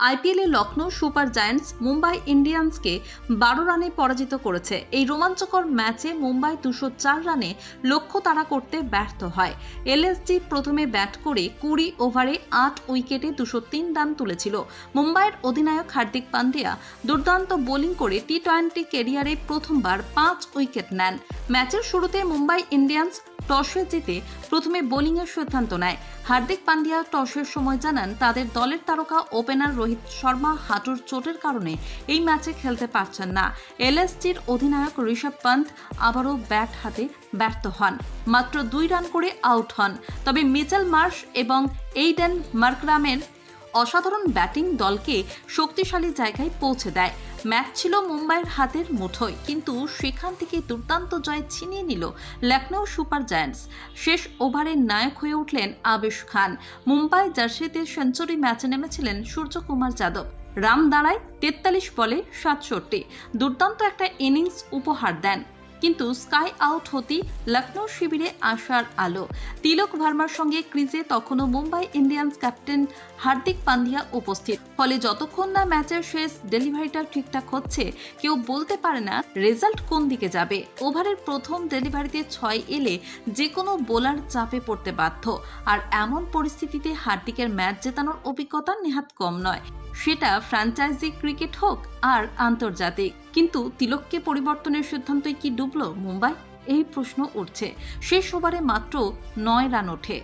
আইপিএলে Lucknow super giants Mumbai ইন্ডিয়ান্সকে বারো রানে পরাজিত করেছে। এই রোমাঞ্চকর ম্যাচে মুম্বাই দুশো চার রানে লক্ষ্য তাড়া করতে ব্যর্থ হয়। এলএসজি প্রথমে ব্যাট করে কুড়ি ওভারে আট উইকেটে দুশো তিন রান তুলেছিল। মুম্বাইয়ের অধিনায়ক হার্দিক পান্ডিয়া দুর্দান্ত বোলিং করে টি টোয়েন্টি কেরিয়ারে প্রথমবার পাঁচ উইকেট নেন। ম্যাচের শুরুতে মুম্বাই ইন্ডিয়ান্স টসে জিতে প্রথমে বোলিংয়ের সিদ্ধান্ত নেয়। হার্দিক পান্ডিয়া টসের সময় জানান, তাদের দলের তারকা ওপেনার রোহিত শর্মা হাঁটুর চোটের কারণে এই ম্যাচে খেলতে পারছেন না। এলএসজির অধিনায়ক ঋষভ পন্থ আবারও ব্যাট হাতে ব্যর্থ হন। মাত্র দুই রান করে আউট হন। তবে মিচেল মার্শ এবং এইডেন মার্করামের অসাধারণ ব্যাটিং দলকে শক্তিশালী জায়গায় পৌঁছে দেয়। ম্যাচ ছিল মুম্বাইয়ের হাতের মুঠোয়, কিন্তু সেখান থেকে দুর্দান্ত জয় ছিনিয়ে নিল লখনৌ সুপার জায়ান্টস। শেষ ওভারের নায়ক হয়ে উঠলেন আবেশ খান। মুম্বাই জার্সিতে সেঞ্চুরি ম্যাচে নেমেছিলেন সূর্যকুমার যাদব। রাম দাঁড়ায় তেতাল্লিশ বলে সাতষট্টি। দুর্দান্ত একটা ইনিংস উপহার দেন। কিন্তু স্কাই আউট হতেই লখনৌ শিবিরে আসার আলো। তিলক ভার্মার সঙ্গে ক্রিজে তখনও মুম্বাই ইন্ডিয়ান্স ক্যাপ্টেন হার্দিক পান্ডিয়া উপস্থিত। ফলে যতক্ষণ না ম্যাচের শেষ ডেলিভারিটা ঠিকঠাক হচ্ছে, কেউ বলতে পারে না রেজাল্ট কোন দিকে যাবে। ওভারের প্রথম ডেলিভারিতে ছয় এলে যে কোনো বোলার চাপে পড়তে বাধ্য। আর এমন পরিস্থিতিতে হার্দিকের ম্যাচ জেতানোর অভিজ্ঞতা নেহাত কম নয়। সেটা ফ্র্যাঞ্চাইজি ক্রিকেট হোক আর আন্তর্জাতিক। কিন্তু তিলককে পরিবর্তনের সিদ্ধান্তই কি ডুবল মুম্বাই? এই প্রশ্ন উঠছে। শেষ ওভারে মাত্র নয় রান ওঠে।